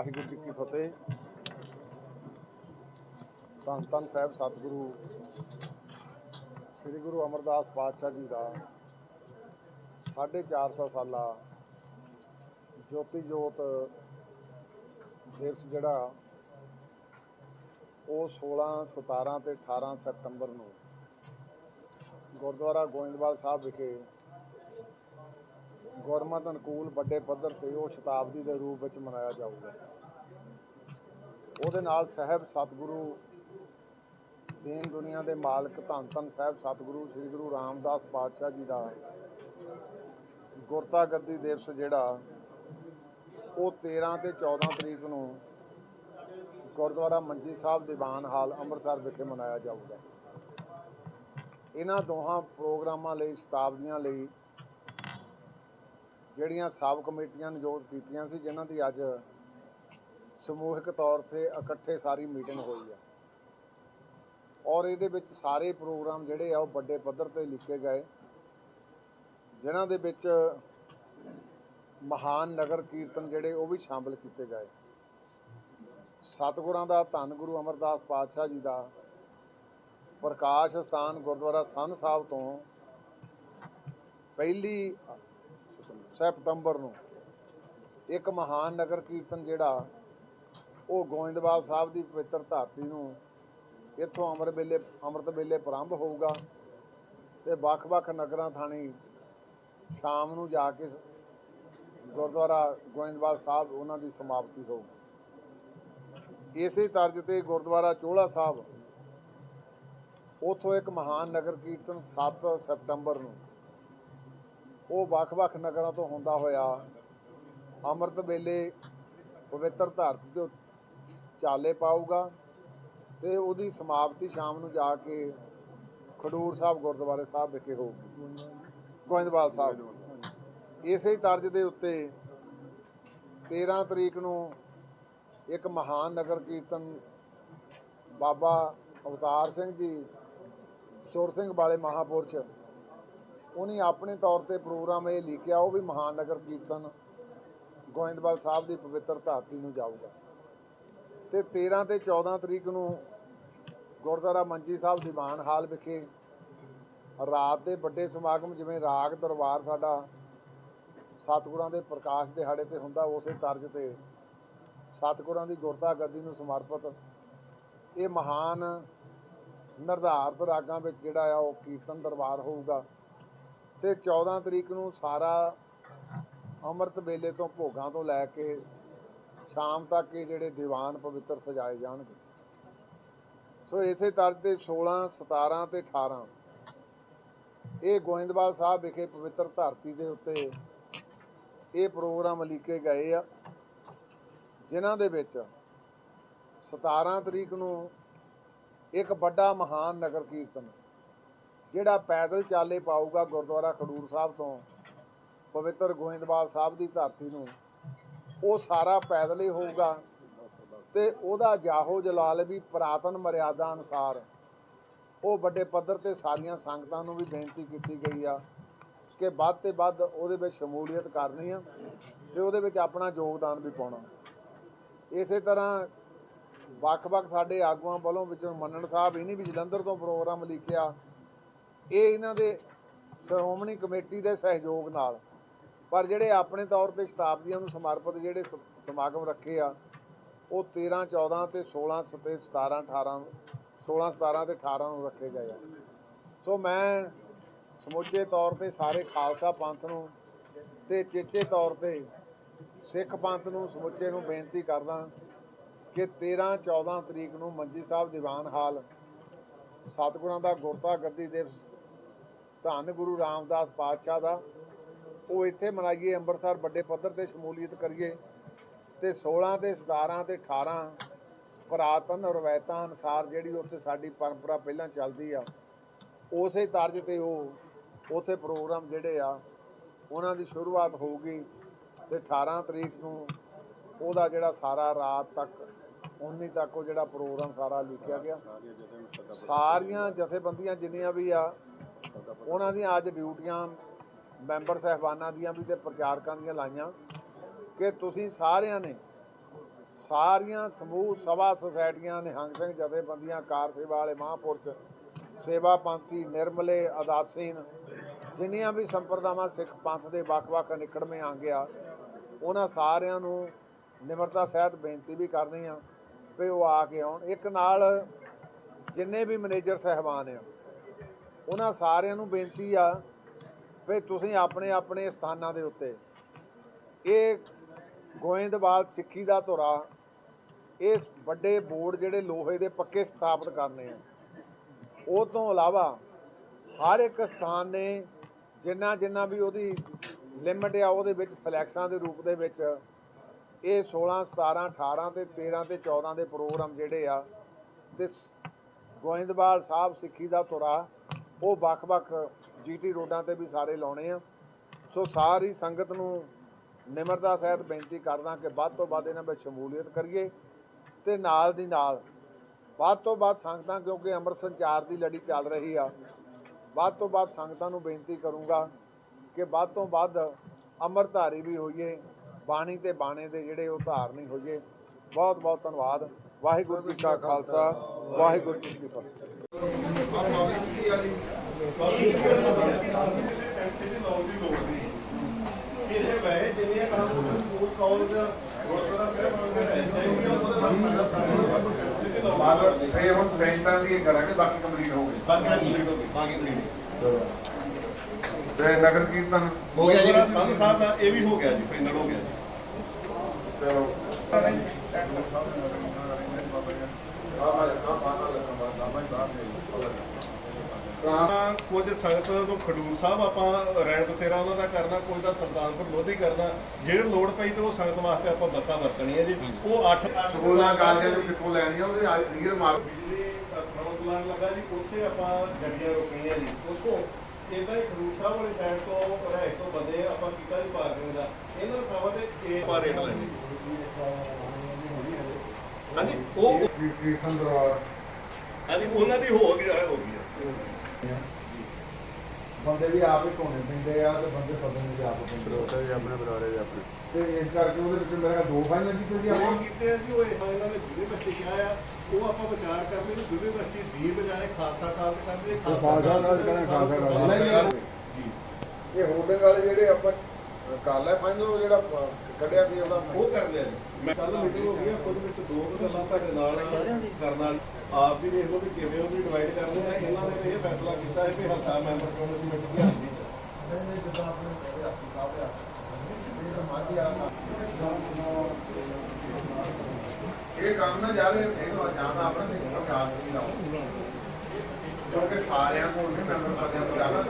ਵਾਹਿਗੁਰੂ ਜੀ ਕੀ ਫਤਿਹ। ਧੰਨ ਧੰਨ ਸਾਹਿਬ ਸਤਿਗੁਰੂ, ਸ੍ਰੀ ਗੁਰੂ ਅਮਰਦਾਸ ਪਾਤਸ਼ਾਹ ਜੀ ਦਾ 450 ਸਾਲਾ ਜੋਤੀ ਜੋਤ ਦਿਵਸ ਜਿਹੜਾ, ਉਹ 16 17 ਤੇ 18 ਸਤੰਬਰ ਨੂੰ ਗੁਰਦੁਆਰਾ ਗੋਇੰਦਵਾਲ ਸਾਹਿਬ ਵਿਖੇ ਗੁਰਮਤ ਅਨੁਕੂਲ ਵੱਡੇ ਪੱਧਰ ਤੇ ਉਹ ਸ਼ਤਾਬਦੀ ਦੇ ਰੂਪ ਵਿੱਚ ਮਨਾਇਆ ਜਾਊਗਾ। ਉਹਦੇ ਨਾਲ ਸਾਹਿਬ ਸਤਿਗੁਰੂ ਦੇਨ ਦੁਨੀਆ ਦੇ ਮਾਲਕ ਧੰਨ ਧੰਨ ਸਾਹਿਬ ਸਤਿਗੁਰੂ ਸ੍ਰੀ ਗੁਰੂ ਰਾਮਦਾਸ ਪਾਤਸ਼ਾਹ ਜੀ ਦਾ ਗੁਰਤਾ ਗੱਦੀ ਦਿਵਸ ਜਿਹੜਾ, ਉਹ 13 ਤੇ 14 ਤਰੀਕ ਨੂੰ ਗੁਰਦੁਆਰਾ ਮੰਜੀ ਸਾਹਿਬ ਦੀਵਾਨ ਹਾਲ ਅੰਮ੍ਰਿਤਸਰ ਵਿਖੇ ਮਨਾਇਆ ਜਾਊਗਾ। ਇਹਨਾਂ ਦੋਹਾਂ ਪ੍ਰੋਗਰਾਮਾਂ ਲਈ, ਸ਼ਤਾਬਦੀਆਂ ਲਈ ਜਿਹੜੀਆਂ ਸਾਬ ਕਮੇਟੀਆਂ ਨਿਯੁਕਤ ਕੀਤੀਆਂ ਸੀ, ਜਿਨ੍ਹਾਂ ਦੀ ਅੱਜ ਸਮੂਹਿਕ ਤੌਰ ਤੇ ਇਕੱਠੇ ਸਾਰੀ ਮੀਟਿੰਗ ਹੋਈ ਆ। ਔਰ ਇਹਦੇ ਵਿੱਚ ਸਾਰੇ ਪ੍ਰੋਗਰਾਮ ਜਿਹੜੇ ਆ, ਉਹ ਵੱਡੇ ਪੱਧਰ ਤੇ ਲਿਖੇ ਗਏ, ਜਿਨ੍ਹਾਂ ਦੇ ਵਿੱਚ ਮਹਾਨ ਨਗਰ ਕੀਰਤਨ ਜਿਹੜੇ, ਉਹ ਵੀ ਸ਼ਾਮਲ ਕੀਤੇ ਗਏ। ਸਤਿਗੁਰਾਂ ਦਾ ਧੰਨ ਗੁਰੂ ਅਮਰਦਾਸ ਪਾਤਸ਼ਾਹ ਜੀ ਦਾ ਪ੍ਰਕਾਸ਼ ਸਥਾਨ ਗੁਰਦੁਆਰਾ ਸੰਨ ਸਾਹਿਬ ਤੋਂ ਪਹਿਲੀ ਸੈਪਟੰਬਰ ਨੂੰ। ਇੱਕ ਮਹਾਨ ਨਗਰ ਕੀਰਤਨ ਜਿਹੜਾ, ਉਹ ਗੋਇੰਦਵਾਲ ਸਾਹਿਬ ਦੀ ਪਵਿੱਤਰ ਧਰਤੀ ਨੂੰ ਇੱਥੋਂ ਅੰਮ੍ਰਿਤ ਵੇਲੇ ਅੰਮ੍ਰਿਤ ਵੇਲੇ ਪ੍ਰਾਰੰਭ ਹੋਊਗਾ ਤੇ ਵੱਖ-ਵੱਖ ਨਗਰਾਂ ਥਾਣੀ ਸ਼ਾਮ ਨੂੰ ਜਾ ਕੇ ਗੁਰਦੁਆਰਾ ਗੋਇੰਦਵਾਲ ਸਾਹਿਬ ਉਹਨਾਂ ਦੀ ਸਮਾਪਤੀ ਹੋਊਗੀ। ਇਸੇ ਤਰਜ਼ ਤੇ ਗੁਰਦੁਆਰਾ ਚੋਲਾ ਸਾਹਿਬ, ਉਥੋਂ ਇੱਕ ਮਹਾਨ ਨਗਰ ਕੀਰਤਨ 7 ਸਤੰਬਰ ਨੂੰ ਉਹ ਵੱਖ-ਵੱਖ ਨਗਰਾਂ ਤੋਂ ਹੁੰਦਾ ਹੋਇਆ, ਅੰਮ੍ਰਿਤ ਵੇਲੇ ਪਵਿੱਤਰ ਧਰਤੀ ਤੋਂ ਚਾਲੇ ਪਾਊਗਾ ਤੇ ਉਹਦੀ ਸਮਾਪਤੀ ਸ਼ਾਮ ਨੂੰ ਜਾ ਕੇ ਖਡੂਰ ਸਾਹਿਬ, ਗੁਰਦੁਆਰੇ ਸਾਹਿਬ ਵਿਖੇ ਹੋਊਗੀ। ਗੋਇੰਦਵਾਲ ਸਾਹਿਬ। ਇਸੇ ਤਰਜ਼ ਦੇ ਉੱਤੇ 13 ਤਰੀਕ ਨੂੰ ਇੱਕ ਮਹਾਨ ਨਗਰ ਕੀਰਤਨ ਬਾਬਾ ਅਵਤਾਰ ਸਿੰਘ ਜੀ ਸੁਰ ਸਿੰਘ ਵਾਲੇ ਮਹਾਪੁਰਸ਼ ਉਹਨੇ ਆਪਣੇ ਤੌਰ ਤੇ ਪ੍ਰੋਗਰਾਮ ਇਹ ਲਿਖਿਆ, ਉਹ ਵੀ ਮਹਾਨ ਨਗਰ ਕੀਰਤਨ ਗੋਇੰਦਵਾਲ ਸਾਹਿਬ ਦੀ ਪਵਿੱਤਰ ਧਰਤੀ ਨੂੰ ਜਾਊਗਾ। ਤੇ 13 ਤੇ 14 ਤਰੀਕ ਨੂੰ ਗੁਰਦੁਆਰਾ ਮੰਜੀ ਸਾਹਿਬ ਦੀਵਾਨ ਹਾਲ ਵਿਖੇ ਰਾਤ ਦੇ ਵੱਡੇ ਸਮਾਗਮ, ਜਿਵੇਂ ਰਾਗ ਦਰਬਾਰ ਸਾਡਾ ਸਤਿਗੁਰਾਂ ਦੇ ਪ੍ਰਕਾਸ਼ ਦਿਹਾੜੇ ਤੇ ਹੁੰਦਾ, ਉਸੇ ਤਰਜ਼ ਤੇ ਸਤਿਗੁਰਾਂ ਦੀ ਗੁਰਤਾ ਗੱਦੀ ਨੂੰ ਸਮਰਪਿਤ ਇਹ ਮਹਾਨ ਨਿਰਧਾਰਤ ਰਾਗਾਂ ਵਿੱਚ ਜਿਹੜਾ ਆ ਉਹ ਕੀਰਤਨ ਦਰਬਾਰ ਹੋਊਗਾ। ਤੇ 14 ਤਰੀਕ ਨੂੰ ਸਾਰਾ ਅੰਮ੍ਰਿਤ ਵੇਲੇ ਤੋਂ ਭੋਗਾਂ ਤੋਂ ਲੈ ਕੇ ਸ਼ਾਮ ਤੱਕ ਇਹ ਜਿਹੜੇ ਦੀਵਾਨ ਪਵਿੱਤਰ ਸਜਾਏ ਜਾਣਗੇ। ਸੋ ਇਸੇ ਤਰ੍ਹਾਂ ਤੇ 16 17 ਤੇ 18 ਇਹ ਗੋਇੰਦਵਾਲ ਸਾਹਿਬ ਵਿਖੇ ਪਵਿੱਤਰ ਧਰਤੀ ਦੇ ਉੱਤੇ ਇਹ ਪ੍ਰੋਗਰਾਮ ਲਿਖੇ ਗਏ ਆ, ਜਿਨ੍ਹਾਂ ਦੇ ਵਿੱਚ 17 ਤਰੀਕ ਨੂੰ ਇੱਕ ਵੱਡਾ ਮਹਾਨ ਨਗਰ ਕੀਰਤਨ ਜਿਹੜਾ ਪੈਦਲ ਚਾਲੇ ਪਾਊਗਾ ਗੁਰਦੁਆਰਾ ਖਡੂਰ ਸਾਹਿਬ ਤੋਂ, ਪਵਿੱਤਰ ਗੋਇੰਦਵਾਲ ਸਾਹਿਬ ਦੀ ਧਰਤੀ ਨੂੰ, ਉਹ ਸਾਰਾ ਪੈਦਲ ਹੀ ਹੋਊਗਾ ਤੇ ਉਹਦਾ ਜਾਹੋ ਜਲਾਲ ਵੀ ਪ੍ਰਾਤਨ ਮਰਿਆਦਾ ਅਨੁਸਾਰ ਉਹ ਵੱਡੇ ਪੱਧਰ ਤੇ ਸਾਰੀਆਂ ਸੰਗਤਾਂ ਨੂੰ ਵੀ ਬੇਨਤੀ ਕੀਤੀ ਗਈ ਆ ਕਿ ਵੱਧ ਤੇ ਵੱਧ ਉਹਦੇ ਵਿੱਚ ਸ਼ਮੂਲੀਅਤ ਕਰਨੀ ਆ ਤੇ ਉਹਦੇ ਵਿੱਚ ਆਪਣਾ ਯੋਗਦਾਨ ਵੀ ਪਾਉਣਾ। ਇਸੇ ਤਰ੍ਹਾਂ ਵੱਖ-ਵੱਖ ਸਾਡੇ ਆਗੂਆਂ ਵੱਲੋਂ ਵਿੱਚੋਂ ਮੰਨਣ ਸਾਹਿਬ ਇਹਨੇ ਵੀ ਜਲੰਧਰ ਤੋਂ ਪ੍ਰੋਗਰਾਮ ਲਿਖਿਆ ਇਹ ਇਹਨਾਂ ਦੇ ਸ਼੍ਰੋਮਣੀ ਕਮੇਟੀ ਦੇ ਸਹਿਯੋਗ ਨਾਲ, ਪਰ ਜਿਹੜੇ ਆਪਣੇ ਤੌਰ ਤੇ ਸ਼ਤਾਬਦੀਆਂ ਨੂੰ ਸਮਰਪਿਤ ਜਿਹੜੇ ਸਮਾਗਮ ਰੱਖੇ ਆ, ਉਹ 13 14 ਤੇ 16 ਤੇ 17 18 16 17 ਤੇ 18 ਨੂੰ ਰੱਖੇ ਗਏ ਆ। ਸੋ ਮੈਂ ਸਮੁੱਚੇ ਤੌਰ ਤੇ ਸਾਰੇ ਖਾਲਸਾ ਪੰਥ ਨੂੰ ਤੇ ਚੇਚੇ ਤੌਰ ਤੇ ਸਿੱਖ ਪੰਥ ਨੂੰ ਸਮੁੱਚੇ ਨੂੰ ਬੇਨਤੀ ਕਰਦਾ ਕਿ 13 14 ਤਰੀਕ ਨੂੰ ਮੰਜੀ ਸਾਹਿਬ ਦੀਵਾਨ ਹਾਲ ਸਤਿਗੁਰਾਂ ਦਾ ਗੁਰਤਾ ਗੱਦੀ ਦਿਵਸ ਧੰਨ ਗੁਰੂ ਰਾਮਦਾਸ ਪਾਤਸ਼ਾਹ ਦਾ। ਉਹ ਇੱਥੇ ਮਨਾਈਏ, ਅੰਮ੍ਰਿਤਸਰ ਵੱਡੇ ਪੱਧਰ ਤੇ ਸ਼ਮੂਲੀਅਤ ਕਰੀਏ ਤੇ 16 ਤੇ 17 ਤੇ 18 ਪੁਰਾਤਨ ਰਵਾਇਤਾਂ ਅਨੁਸਾਰ ਜਿਹੜੀ ਉੱਥੇ ਸਾਡੀ ਪਰੰਪਰਾ ਪਹਿਲਾਂ ਚੱਲਦੀ ਆ, ਉਸੇ ਤਰਜ਼ ਤੇ ਉਹ ਉਥੇ ਪ੍ਰੋਗਰਾਮ ਜਿਹੜੇ ਆ, ਉਹਨਾਂ ਦੀ ਸ਼ੁਰੂਆਤ ਹੋਊਗੀ ਤੇ 18 ਤਰੀਕ ਨੂੰ ਉਹਦਾ ਜਿਹੜਾ ਸਾਰਾ ਰਾਤ ਤੱਕ 19 ਤੱਕ ਉਹ ਜਿਹੜਾ ਪ੍ਰੋਗਰਾਮ ਸਾਰਾ ਲਿਖਿਆ ਗਿਆ। ਸਾਰੀਆਂ ਜਥੇਬੰਦੀਆਂ ਜਿੰਨੀਆਂ ਵੀ ਆ ਉਹਨਾਂ ਦੀਆਂ ਅੱਜ ਡਿਊਟੀਆਂ ਮੈਂਬਰ ਸਹਿਬਾਨਾਂ ਦੀਆਂ ਵੀ ਤੇ ਪ੍ਰਚਾਰਕਾਂ ਦੀਆਂ ਲਾਈਆਂ ਕਿ ਤੁਸੀਂ ਸਾਰਿਆਂ ਨੇ ਸਾਰੀਆਂ ਸਮੂਹ ਸਭਾ ਸੁਸਾਇਟੀਆਂ, ਨਿਹੰਗ ਸਿੰਘ ਜਥੇਬੰਦੀਆਂ, ਕਾਰ ਸੇਵਾ ਵਾਲੇ ਮਹਾਂਪੁਰਸ਼, ਸੇਵਾ ਪੰਥੀ, ਨਿਰਮਲੇ ਅਦਾਸੀਨ ਜਿੰਨੀਆਂ ਵੀ ਸੰਪਰਦਾਵਾਂ ਸਿੱਖ ਪੰਥ ਦੇ ਵੱਖ-ਵੱਖ ਨਿਕੜਵੇਂ ਅੰਗ ਆ, ਉਹਨਾਂ ਸਾਰਿਆਂ ਨੂੰ ਨਿਮਰਤਾ ਸਹਿਤ ਬੇਨਤੀ ਵੀ ਕਰਨੀ ਆ ਵੀ ਉਹ ਆ ਕੇ ਆਉਣ। ਇੱਕ ਨਾਲ ਜਿੰਨੇ ਵੀ ਮੈਨੇਜਰ ਸਹਿਬਾਨ ਆ ਉਹਨਾਂ ਸਾਰਿਆਂ ਨੂੰ ਬੇਨਤੀ ਆ ਵੀ ਤੁਸੀਂ ਆਪਣੇ ਆਪਣੇ ਸਥਾਨਾਂ ਦੇ ਉੱਤੇ ਇਹ ਗੋਇੰਦਵਾਲ ਸਿੱਖੀ ਦਾ ਧੁਰਾ, ਇਸ ਵੱਡੇ ਬੋਰਡ ਜਿਹੜੇ ਲੋਹੇ ਦੇ ਪੱਕੇ ਸਥਾਪਿਤ ਕਰਨੇ ਆ, ਉਹ ਤੋਂ ਇਲਾਵਾ ਹਰ ਇੱਕ ਸਥਾਨ ਨੇ ਜਿੰਨਾ ਜਿੰਨਾ ਵੀ ਉਹਦੀ ਲਿਮਟ ਆ, ਉਹਦੇ ਵਿੱਚ ਫਲੈਕਸਾਂ ਦੇ ਰੂਪ ਦੇ ਵਿੱਚ ਇਹ 16 17 18 ਤੇ 13 ਤੇ 14 ਦੇ ਪ੍ਰੋਗਰਾਮ ਜਿਹੜੇ ਆ, ਤੇ ਸ- ਗੋਇੰਦਵਾਲ ਸਾਹਿਬ ਸਿੱਖੀ ਦਾ ਧੁਰਾ ਉਹ ਵੱਖ-ਵੱਖ ਜੀਟੀ ਰੋਡਾਂ ਤੇ ਵੀ ਸਾਰੇ ਲਾਉਣੇ ਆ। ਸੋ ਸਾਰੀ ਸੰਗਤ ਨੂੰ ਨਿਮਰਤਾ ਸਹਿਤ ਬੇਨਤੀ ਕਰਦਾ ਕਿ ਵੱਧ ਤੋਂ ਵੱਧ ਇਹਨਾਂ ਵਿੱਚ ਸ਼ਮੂਲੀਅਤ ਕਰੀਏ ਤੇ ਨਾਲ ਦੀ ਨਾਲ ਵੱਧ ਤੋਂ ਵੱਧ ਸੰਗਤਾਂ, ਕਿਉਂਕਿ ਅੰਮ੍ਰਿਤ ਸੰਚਾਰ ਦੀ ਲੜੀ ਚੱਲ ਰਹੀ ਆ, ਵੱਧ ਤੋਂ ਵੱਧ ਸੰਗਤਾਂ ਨੂੰ ਬੇਨਤੀ ਕਰੂੰਗਾ ਕਿ ਵੱਧ ਤੋਂ ਵੱਧ ਅੰਮ੍ਰਿਤਧਾਰੀ ਵੀ ਹੋਈਏ, ਬਾਣੀ ਤੇ ਬਾਣੇ ਦੇ ਜਿਹੜੇ ਉਹ ਧਾਰਨੀ ਹੋਈਏ। ਬਹੁਤ ਬਹੁਤ ਧੰਨਵਾਦ। ਵਾਹਿਗੁਰੂ ਜੀ ਕਾ ਖਾਲਸਾ, ਵਾਹਿਗੁਰੂ ਜੀ ਕੀ ਫਤਿਹ। ਕਿਸੇ ਵੈਸੇ ਜਿੰਨੀਆਂ ਕੰਮ ਸਕੂਲ ਕਾਲਜ ਗੁਰਦੁਆਰਾ ਸਾਹਿਬ ਮੰਗਦੇ ਰਹੇ ਚਾਹੀਦੀਆਂ ਉਹਦੇ ਨਾਲ ਸਾਡਾ ਸਾਰਾ ਮਾਲਕ ਫੇ ਹੁਣ ਬੈਂਕਾਂ ਦੀ ਇਹ ਕਰਾਂਗੇ ਬਾਕੀ ਕੰਪਲੀਟ ਹੋ ਗਈ। ਬਾਕੀ ਕੰਪਲੀਟ ਹੋ ਗਈ ਬਾਕੀ ਕੰਪਲੀਟ ਤੇ ਨਗਰ ਕੀਰਤਨ ਹੋ ਗਿਆ ਜੀ ਸਾਧੂ ਸਾਹਿਬ ਦਾ ਇਹ ਵੀ ਹੋ ਗਿਆ ਜੀ ਫਾਈਨਲ ਹੋ ਗਿਆ ਜੀ ਚਲੋ ਤਾਂ ਕੁਝ ਸੰਗਤ ਨੂੰ ਖਡੂਰ ਸਾਹਿਬ ਆਪਾਂ ਰੈਣ ਬਸੇਰਾ ਉਹਨਾਂ ਦਾ ਕਰਨਾ ਕੋਈ ਦਾ ਸੁਲਤਾਨਪੁਰ ਲੋਧੀ ਕਰਨਾ। ਜਿਹੜੇ ਲੋੜ ਪਈ ਤੇ ਉਹ ਸੰਗਤ ਵਾਸਤੇ ਆਪਾਂ ਬੱਸਾਂ ਵਰਤਣੀਆਂ ਜੀ। ਉਹ 8 ਸਕੂਲਾਂ ਕਾਲਜਾਂ ਤੋਂ ਕਿੱਥੋਂ ਲੈਣੀਆਂ ਉਹਦੇ ਆ ਰੀਅਲ ਮਾਰਕ ਬਿਜਲੀ ਖੜਨ ਪਲਾਨ ਲੱਗਾ ਜੀ ਉੱਥੇ ਆਪਾਂ ਗੱਡੀਆਂ ਰੋਕਣੀਆਂ ਜੀ। ਉੱਥੋਂ ਇਦਾਂ ਹੀ ਖਡੂਰ ਸਾਹਿਬ ਵਾਲੀ ਸਾਈਡ ਤੋਂ ਰਹਿ ਤੋਂ ਬੰਦੇ ਆਪਾਂ ਕੀਤਾ ਜੀ ਪਾਰਕਿੰਗ ਦਾ। ਇਹਨਾਂ ਥਾਵਾਂ ਤੇ ਇਹ ਪਾ ਰੇਟ ਲੈਣੇ ਹਾਂਜੀ ਉਹ ਹਾਂਜੀ ਉਹਨਾਂ ਦੀ ਹੋ ਗਈ ਹੋ ਗਈ। ਬੰਦੇ ਵੀ ਆਪ ਹੀ ਧੋਣੇ ਪੈਂਦੇ ਆ ਤੇ ਬੰਦੇ ਸਦਨ ਵੀ ਆਪ ਪੈਂਦੇ ਆ। ਆਪਣੇ ਬਰਾਰੇ ਆਪਣੇ। ਤੇ ਇਸ ਕਰਕੇ ਉਹਦੇ ਵਿੱਚ ਮੇਰਾ ਦੋ ਫਾਈਨਲ ਕੀਤੇ ਸੀ ਆਪਾਂ। ਕੀਤੇ ਜੀ ਉਹ ਇਹਨਾਂ ਨੇ ਯੂਨੀਵਰਸਿਟੀ ਕਿਹਾ ਆ ਉਹ ਆਪਾਂ ਵਿਚਾਰ ਕਰਦੇ ਨੂੰ ਯੂਨੀਵਰਸਿਟੀ ਦੀ ਬਜਾਏ ਖਾਲਸਾ ਕਾਲਜ ਕਰਦੇ ਖਾਲਸਾ ਕਾਲਜ ਕਹਿੰਦੇ ਖਾਲਸਾ ਕਾਲਜ। ਇਹ ਹੋਲਡਿੰਗ ਵਾਲੇ ਜਿਹੜੇ ਆਪਾਂ ਕਰ ਲਿਆ ਫਾਈਨਲ ਉਹ ਜਿਹੜਾ ਕੱਢਿਆ ਸੀ ਉਹਦਾ ਉਹ ਕਰ ਲਿਆ ਜੀ। ਮੈਂ ਕੱਲ ਮੀਟਿੰਗ ਹੋ ਗਈ ਆ ਖੁਦ ਵਿੱਚ ਦੋ ਕੁ ਗੱਲਾਂ ਤੁਹਾਡੇ ਨਾਲ ਕਰਨ ਵਾਲੀ। ਆਪ ਵੀ ਦੇਖ ਲਓ ਵੀ ਕਿਵੇਂ ਉਹਦੀ ਡਿਵਾਈਡ ਕਰਨੀ ਹੈ ਇਹਨਾਂ ਨੇ ਇਹ ਫੈਸਲਾ ਕੀਤਾ ਹੈ ਕਿ ਹਲਕਾ ਮੈਂਬਰ ਕਮੇਟੀ ਵਿੱਚ ਧਿਆਨ ਦੀ। ਨਹੀਂ ਨਹੀਂ ਜਿੱਦਾਂ ਆਪਣੇ ਮੇਰੇ ਹੱਥੀ ਸਾਹਿਬ ਆ ਇਹ ਤਾਂ ਮਾਝੀ ਆ ਇਹ ਕੰਮ ਨਾ ਜਾਵੇ ਇਹਨੂੰ ਅਚਾਨਕ ਆਪਣੇ ਨਹੀਂ ਸਮਝ ਆ ਨਹੀਂ ਲਾਓ ਕਿਉਂਕਿ ਸਾਰਿਆਂ ਕੋਲ ਨਹੀਂ ਮੈਂਬਰ ਪਦਿਆਂ ਤੋਂ ਜ਼ਿਆਦਾ।